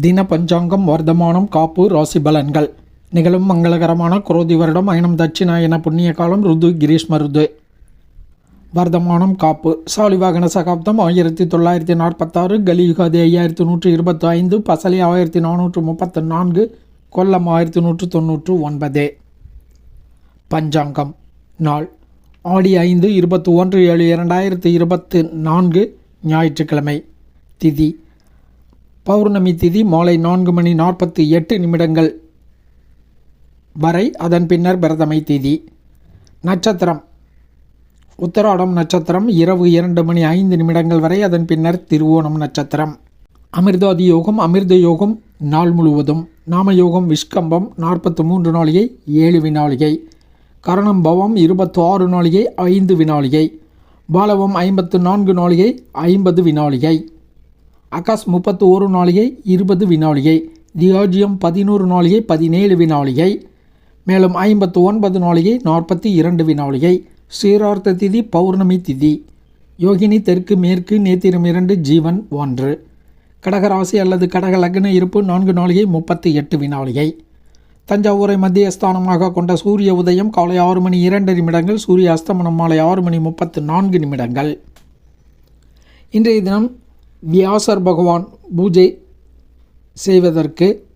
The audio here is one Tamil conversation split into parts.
தின பஞ்சாங்கம் வர்த்தமானம் காப்பு ராசி பலன்கள். நிகழும் மங்களகரமான குரோதி வருடம் அயனம் தட்சிணாயன புண்ணிய காலம் ருது கிரீஷ்ம ருது. வர்த்தமானம் காப்பு. சாலிவாகன சகாப்தம் ஆயிரத்தி தொள்ளாயிரத்தி நாற்பத்தாறு கலியுகாதி ஐயாயிரத்தி நூற்றி இருபத்தி ஐந்து பசலி ஆயிரத்தி நானூற்று முப்பத்து நான்கு கொல்லம் ஆயிரத்தி நூற்று தொண்ணூற்று ஒன்பது. பஞ்சாங்கம். நாள். ஆடி ஐந்து இருபத்தி ஒன்று ஏழு இரண்டாயிரத்தி இருபத்து நான்கு ஞாயிற்றுக்கிழமை. திதி. பௌர்ணமி திதி மாலை நான்கு மணி நாற்பத்தி எட்டு நிமிடங்கள் வரை அதன் பின்னர் பிரதமை திதி. நட்சத்திரம். உத்தராடம் நட்சத்திரம் இரவு இரண்டு மணி ஐந்து நிமிடங்கள் வரை அதன் பின்னர் திருவோணம் நட்சத்திரம். அமிர்தாதி யோகம் அமிர்த யோகம் நாள் முழுவதும். நாமயோகம் விஷ்கம்பம் நாற்பத்து மூன்று நாளிகை ஏழு வினாளிகை கரணம் பவம் இருபத்து ஆறு நாளிகை ஐந்து வினாளிகை பாலவம் ஐம்பத்து நான்கு நாளிகை ஐம்பது வினாளிகை அகாஸ் முப்பத்து ஒரு நாளிகை இருபது வினாளிகை. தியாஜியம் பதினோரு நாளிகை பதினேழு வினாளிகை. மேலும் ஐம்பத்து ஒன்பது நாளிகை நாற்பத்தி இரண்டு வினாளிகை. சீரார்த்த திதி பௌர்ணமி திதி. யோகினி தெற்கு மேற்கு நேத்திரம் இரண்டு ஜீவன் ஒன்று. கடகராசி அல்லது கடக லக்ன இருப்பு நான்கு நாளிகை முப்பத்தி எட்டு வினாளிகை. தஞ்சாவூரை மத்திய ஸ்தானமாக கொண்ட சூரிய உதயம் காலை ஆறு மணி இரண்டு நிமிடங்கள் சூரிய அஸ்தமனம் மாலை ஆறு மணி முப்பத்து நான்கு நிமிடங்கள். இன்றைய தினம் வியாசர் பகவான் பூஜை செய்வதற்கு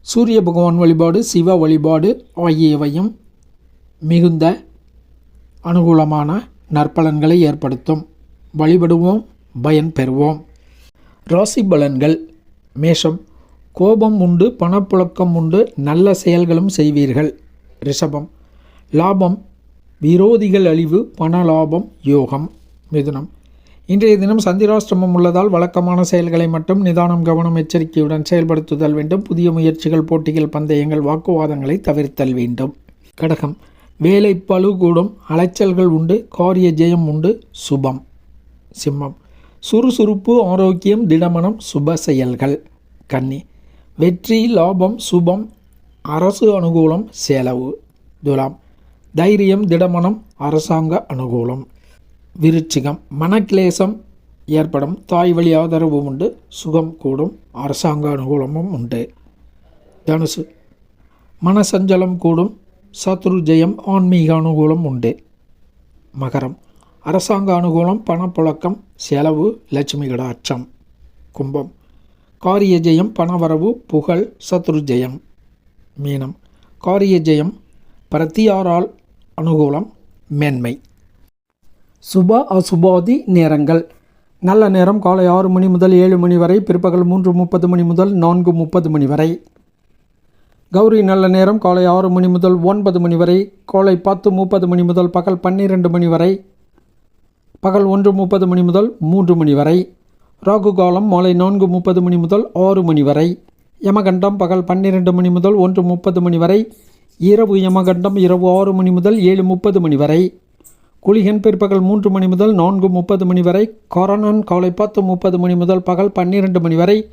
சூரிய பகவான் வழிபாடு சிவ வழிபாடு ஆகியவையும் மிகுந்த அனுகூலமான நற்பலன்களை ஏற்படுத்தும். வழிபடுவோம் பயன் பெறுவோம். ராசி பலன்கள். மேஷம். கோபம் உண்டு பணப்புழக்கம் உண்டு நல்ல செயல்களும் செய்வீர்கள். ரிஷபம். லாபம். விரோதிகள் அழிவு பண லாபம் யோகம் மிதுனம். இன்றைய தினம் சந்திராஷ்டிரமம் உள்ளதால் வழக்கமான செயல்களை மட்டும் நிதானம் கவனம் எச்சரிக்கையுடன் செயல்படுத்துதல் வேண்டும். புதிய முயற்சிகள் போட்டிகள் பந்தயங்கள் வாக்குவாதங்களை தவிர்த்தல் வேண்டும். கடகம். வேலை பழு கூடும் அலைச்சல்கள் உண்டு காரிய ஜெயம் உண்டு சுபம். சிம்மம். சுறுசுறுப்பு ஆரோக்கியம் திடமனம் சுப செயல்கள். கன்னி. வெற்றி லாபம் சுபம் அரசு அனுகூலம் செலவு. துலாம். தைரியம் திடமனம் அரசாங்க அனுகூலம். விருச்சிகம். மனக்லேசம் ஏற்படும். தாய் வழி ஆதரவும் உண்டு. சுகம் கூடும். அரசாங்க அனுகூலமும் உண்டு. தனுசு. மனசஞ்சலம் கூடும். சத்ரு ஜெயம் ஆன்மீக அனுகூலம் உண்டு. மகரம். அரசாங்க அனுகூலம் பணப்புழக்கம் செலவு லட்சுமி கடாட்சம். கும்பம். காரிய ஜெயம் பணவரவு புகழ் சத்ரு ஜெயம். மீனம். காரிய ஜெயம் பிரத்தியாரால் அனுகூலம் மேன்மை. சுப அசுபாதி நேரங்கள். நல்ல நேரம் காலை ஆறு மணி முதல் ஏழு மணி வரை பிற்பகல் மூன்று முப்பது மணி முதல் நான்கு முப்பது மணி வரை. கௌரி நல்ல நேரம் காலை ஆறு மணி முதல் ஒன்பது மணி வரை காலை பத்து முப்பது மணி முதல் பகல் பன்னிரெண்டு மணி வரை பகல் ஒன்று முப்பது மணி முதல் மூன்று மணி வரை ராகு காலம் மாலை நான்கு முப்பது மணி முதல் ஆறு மணி வரை யமகண்டம் பகல் பன்னிரெண்டு மணி முதல் ஒன்று முப்பது மணி வரை இரவு யமகண்டம் இரவு ஆறு மணி முதல் ஏழு முப்பது மணி வரை குளிகன் பிற்பகல் மூன்று மணி முதல் நான்கு முப்பது மணி வரை கொரோனன் காலை பத்து முப்பது மணி முதல் பகல் பன்னிரெண்டு மணி வரை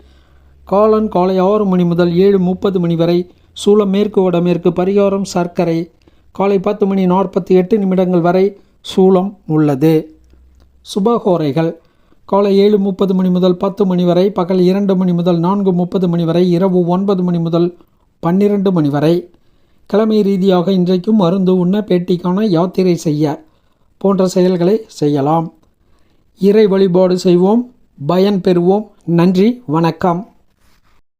காலன் காலை ஆறு மணி முதல் ஏழு முப்பது மணி வரை சூளம் மேற்கு வடமேற்கு பரிகாரம் சர்க்கரை காலை பத்து மணி நாற்பத்தி எட்டு நிமிடங்கள் வரை சூளம் உள்ளது. சுபகோரைகள். காலை ஏழு முப்பது மணி முதல் பத்து மணி வரை பகல் இரண்டு மணி முதல் நான்கு முப்பது மணி வரை இரவு ஒன்பது மணி முதல் பன்னிரண்டு மணி வரை. கிழமை ரீதியாக இன்றைக்கும் மருந்து உண்ண பேட்டிக்கான யாத்திரை செய்ய போன்ற செயல்களை செய்யலாம். இறை வழிபாடு செய்வோம். பயன் பெறுவோம். நன்றி. வணக்கம்.